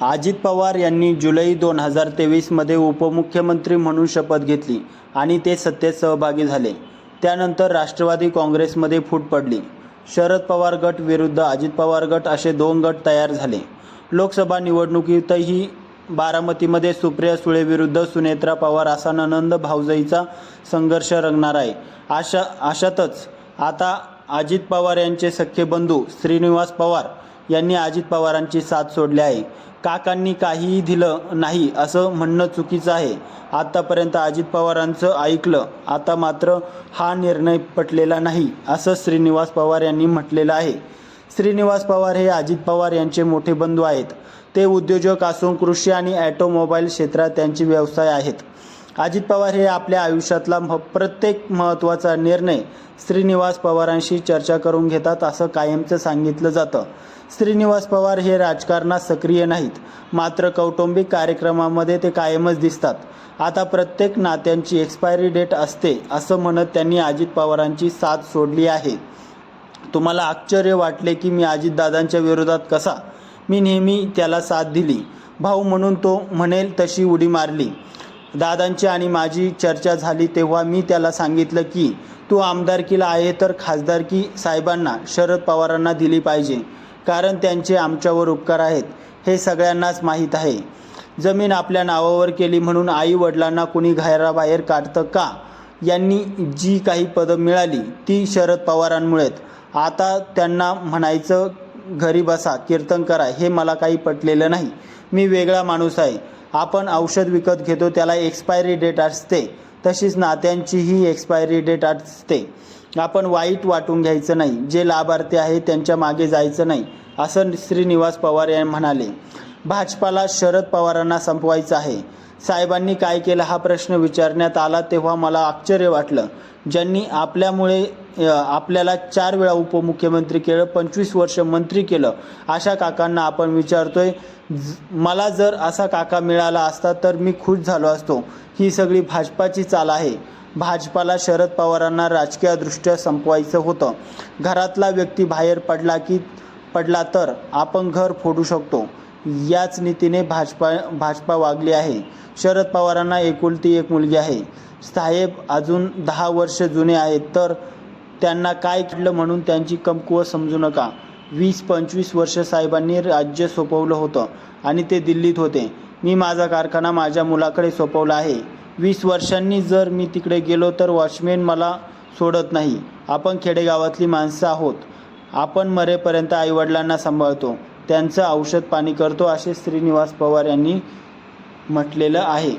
अजित पवार यांनी जुलै दोन हजार तेवीसमध्ये उपमुख्यमंत्री म्हणून शपथ घेतली आणि ते सत्तेत सहभागी झाले. त्यानंतर राष्ट्रवादी काँग्रेसमध्ये फूट पडली. शरद पवार गट विरुद्ध अजित पवार गट असे दोन गट तयार झाले. लोकसभा निवडणुकीतही बारामतीमध्ये सुप्रिया सुळे विरुद्ध सुनेत्रा पवार असा ननंद भाऊजाईचा संघर्ष रंगणार आहे. अशा अशातच आता अजित पवार यांचे सख्खे बंधू श्रीनिवास पवार यांनी अजित पवारांची साथ सोडली आहे. काकांनी काहीही दिलं नाही असं म्हणणं चुकीचं आहे. आत्तापर्यंत अजित पवारांचं ऐकलं आता मात्र हा निर्णय पटलेला नाही असं श्रीनिवास पवार यांनी म्हटलेलं आहे. श्रीनिवास पवार हे अजित पवार यांचे मोठे बंधू आहेत. ते उद्योजक असून कृषी आणि ॲटोमोबाईल क्षेत्रात त्यांचे व्यवसाय आहेत. अजित पवार हे आपल्या आयुष्यातला म प्रत्येक महत्त्वाचा निर्णय श्रीनिवास पवारांशी चर्चा करून घेतात असं कायमचं सांगितलं जातं. श्रीनिवास पवार हे राजकारणात सक्रिय नाहीत. मात्र कौटुंबिक कार्यक्रमामध्ये ते कायमच दिसतात. आता प्रत्येक नात्यांची एक्सपायरी डेट असते असं म्हणत त्यांनी अजित पवारांची साथ सोडली आहे. तुम्हाला आश्चर्य वाटले की मी अजितदादांच्या विरोधात कसा? मी नेहमी त्याला साथ दिली. भाऊ म्हणून तो म्हणेल तशी उडी मारली. दादांची आणि माझी चर्चा झाली तेव्हा मी त्याला सांगितलं की तू आमदारकीला आहे तर खासदारकी साहेबांना शरद पवारांना दिली पाहिजे कारण त्यांचे आमच्यावर उपकार आहेत हे सगळ्यांनाच माहीत आहे. जमीन आपल्या नावावर केली म्हणून आई वडिलांना कुणी घराबाहेर काढतं का यांनी जी काही पदं मिळाली ती शरद पवारांमुळे आता त्यांना म्हणायचं घरी बसा कीर्तन करा हे मला काही पटलेलं नाही. मी वेगळा माणूस आहे. आपण औषध विकत घेतो त्याला एक्सपायरी डेट असते. तशीच नात्यांचीही एक्सपायरी डेट असते. आपण वाईट वाटून घ्यायचं नाही. जे लाभार्थी आहे त्यांच्या मागे जायचं नाही. असं श्रीनिवास पवार यांनी म्हणाले. भाजपाला शरद पवारांना संपवायचं आहे. साहेबांनी काय केलं हा प्रश्न विचारण्यात आला तेव्हा मला आश्चर्य वाटलं. ज्यांनी आपल्यामुळे आपल्याला चार वेळा उपमुख्यमंत्री केलं पंचवीस वर्ष मंत्री केलं अशा काकांना आपण विचारतोय ज- मला जर असा काका मिळाला असता तर मी खुश झालो असतो. ही सगळी भाजपाची चाल आहे. भाजपाला शरद पवारांना राजकीयदृष्ट्या संपवायचं होतं. घरातला व्यक्ती बाहेर पडला की पडला तर आपण घर फोडू शकतो. याच नीतीने भाजपा भाजपा वागली आहे. शरद पवारांना एकुलती एक मुलगी आहे. साहेब अजून दहा वर्ष जुने आहेत तर त्यांना काय घडलं म्हणून त्यांची कमकुवत समजू नका. वीस पंचवीस वर्ष साहेबांनी राज्य सोपवलं होतं आणि ते दिल्लीत होते. मी माझा कारखाना माझ्या मुलाकडे सोपवला आहे. वीस वर्षांनी जर मी तिकडे गेलो तर वॉचमॅन मला सोडत नाही. आपण खेडेगावातली माणसं आहोत. आपण मरेपर्यंत आईवडिलांना सांभाळतो. त्यांचं औषध पाणी करतो असे श्रीनिवास पवार यांनी म्हटलेलं आहे.